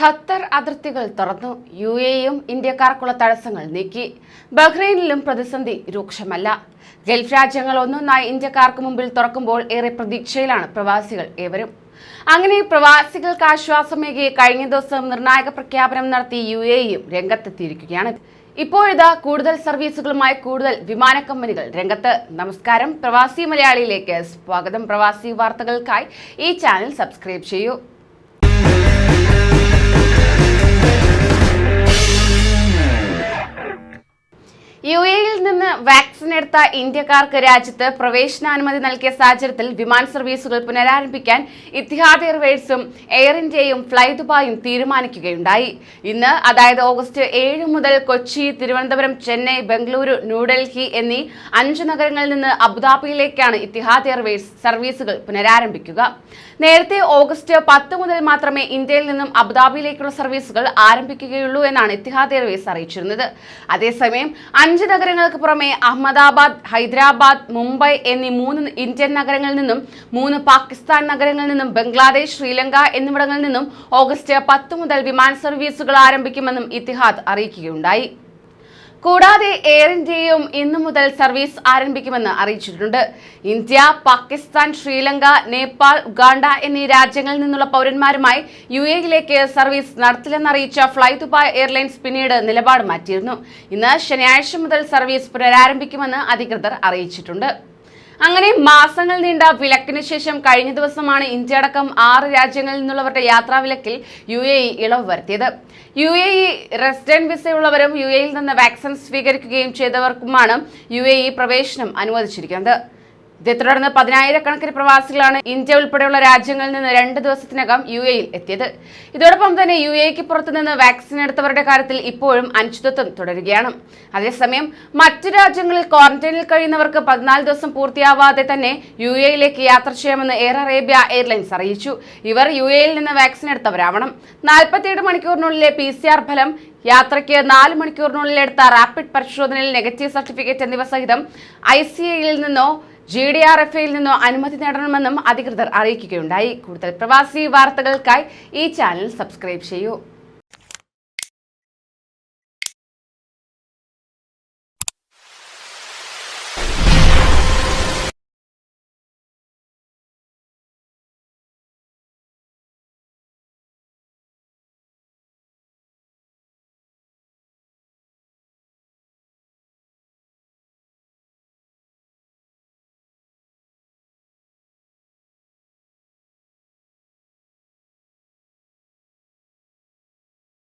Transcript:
Qatar അതിർത്തികൾ തുറന്നു. U എയും ഇന്ത്യക്കാർക്കുള്ള തടസ്സങ്ങൾ നീക്കി. ബഹ്റൈനിലും പ്രതിസന്ധി രൂക്ഷമല്ല. ഗൾഫ് രാജ്യങ്ങൾ ഒന്നൊന്നായി ഇന്ത്യക്കാർക്ക് മുമ്പിൽ തുറക്കുമ്പോൾ ഏറെ പ്രതീക്ഷയിലാണ് പ്രവാസികൾ ഏവരും. അങ്ങനെ പ്രവാസികൾക്ക് ആശ്വാസമേകി കഴിഞ്ഞ ദിവസം നിർണായക പ്രഖ്യാപനം നടത്തി യു എയും രംഗത്തെത്തിയിരിക്കുകയാണ്. ഇപ്പോഴിതാ കൂടുതൽ സർവീസുകളുമായി കൂടുതൽ വിമാന കമ്പനികൾ രംഗത്ത്. നമസ്കാരം. പ്രവാസി മലയാളിയിലേക്ക് സ്വാഗതം. പ്രവാസി വാർത്തകൾക്കായി ഈ ചാനൽ സബ്സ്ക്രൈബ് ചെയ്യൂ. നിന്ന് വാക്സിൻ എടുത്ത ഇന്ത്യക്കാർക്ക് രാജ്യത്ത് പ്രവേശനാനുമതി നൽകിയ സാഹചര്യത്തിൽ വിമാന സർവീസുകൾ പുനരാരംഭിക്കാൻ ഇത്തിഹാദ് എയർവേഴ്സും എയർ ഇന്ത്യയും ഫ്ലൈ ദുബായും തീരുമാനിക്കുകയുണ്ടായി. ഇന്ന് അതായത് ഓഗസ്റ്റ് ഏഴ് മുതൽ കൊച്ചി തിരുവനന്തപുരം ചെന്നൈ ബംഗളൂരു ന്യൂഡൽഹി എന്നീ അഞ്ച് നഗരങ്ങളിൽ നിന്ന് അബുദാബിയിലേക്കാണ് ഇത്തിഹാദ് എയർവേസ് സർവീസുകൾ പുനരാരംഭിക്കുക. നേരത്തെ ഓഗസ്റ്റ് പത്ത് മുതൽ മാത്രമേ ഇന്ത്യയിൽ നിന്നും അബുദാബിയിലേക്കുള്ള സർവീസുകൾ ആരംഭിക്കുകയുള്ളൂ എന്നാണ് ഇത്തിഹാദ് എയർവേസ് അറിയിച്ചിരുന്നത്. അതേസമയം അഞ്ച് നഗരങ്ങൾക്ക് പുറമെ അഹമ്മദാബാദ് ഹൈദരാബാദ് മുംബൈ എന്നീ മൂന്ന് ഇന്ത്യൻ നഗരങ്ങളിൽ നിന്നും മൂന്ന് പാകിസ്ഥാൻ നഗരങ്ങളിൽ നിന്നും ബംഗ്ലാദേശ് ശ്രീലങ്ക എന്നിവിടങ്ങളിൽ നിന്നും ഓഗസ്റ്റ് പത്ത് മുതൽ വിമാന സർവീസുകൾ ആരംഭിക്കുമെന്നും ഇത്തിഹാദ് അറിയിക്കുകയുണ്ടായി. കൂടാതെ എയർ ഇന്ത്യയും ഇന്നു മുതൽ സർവീസ് ആരംഭിക്കുമെന്ന് അറിയിച്ചിട്ടുണ്ട്. ഇന്ത്യ പാകിസ്ഥാൻ ശ്രീലങ്ക നേപ്പാൾ ഉഗാണ്ട എന്നീ രാജ്യങ്ങളിൽ നിന്നുള്ള പൗരന്മാരുമായി യു എയിലേക്ക് സർവീസ് നടത്തില്ലെന്നറിയിച്ച ഫ്ലൈ ദുബായ് എയർലൈൻസ് പിന്നീട് നിലപാട് മാറ്റിയിരുന്നു. ഇന്ന് ശനിയാഴ്ച മുതൽ സർവീസ് പുനരാരംഭിക്കുമെന്ന് അധികൃതർ അറിയിച്ചിട്ടുണ്ട്. അങ്ങനെ മാസങ്ങൾ നീണ്ട വിലക്കിന് ശേഷം കഴിഞ്ഞ ദിവസമാണ് ഇന്ത്യ അടക്കം ആറ് രാജ്യങ്ങളിൽ നിന്നുള്ളവരുടെ യാത്രാ വിലക്കിൽ യു എ ഇ ഇളവ് വരുത്തിയത്. യു എ ഇ റെസിഡന്റ് വിസയുള്ളവരും യു എയിൽ നിന്ന് വാക്സിൻ സ്വീകരിക്കുകയും ചെയ്തവർക്കുമാണ് യു എ ഇ പ്രവേശനം അനുവദിച്ചിരിക്കുന്നത്. ഇതേ തുടർന്ന് പതിനായിരക്കണക്കിന് പ്രവാസികളാണ് ഇന്ത്യ ഉൾപ്പെടെയുള്ള രാജ്യങ്ങളിൽ നിന്ന് രണ്ട് ദിവസത്തിനകം യു എയിൽ എത്തിയത്. ഇതോടൊപ്പം തന്നെ യു എക്ക് പുറത്തുനിന്ന് വാക്സിൻ എടുത്തവരുടെ കാര്യത്തിൽ ഇപ്പോഴും അനിശ്ചിതത്വം തുടരുകയാണ്. അതേസമയം മറ്റു രാജ്യങ്ങളിൽ ക്വാറന്റൈനിൽ കഴിയുന്നവർക്ക് പതിനാല് ദിവസം പൂർത്തിയാവാതെ തന്നെ യു എയിലേക്ക് യാത്ര ചെയ്യാമെന്ന് എയർ അറേബ്യ എയർലൈൻസ് അറിയിച്ചു. ഇവർ യു എയിൽ നിന്ന് വാക്സിൻ എടുത്തവരാവണം. നാൽപ്പത്തിയേഴ് മണിക്കൂറിനുള്ളിലെ പി സി ആർ ഫലം യാത്രയ്ക്ക് നാല് മണിക്കൂറിനുള്ളിൽ എടുത്ത റാപ്പിഡ് പരിശോധനയിൽ നെഗറ്റീവ് സർട്ടിഫിക്കറ്റ് എന്നിവ സഹിതം ഐ സി എയിൽ നിന്നോ ജി ഡി ആർ എഫ് യിൽ നിന്നോ അനുമതി നേടണമെന്നും അധികൃതർ അറിയിക്കുകയുണ്ടായി. കൂടുതൽ പ്രവാസി വാർത്തകൾക്കായി ഈ ചാനൽ സബ്സ്ക്രൈബ് ചെയ്യൂ.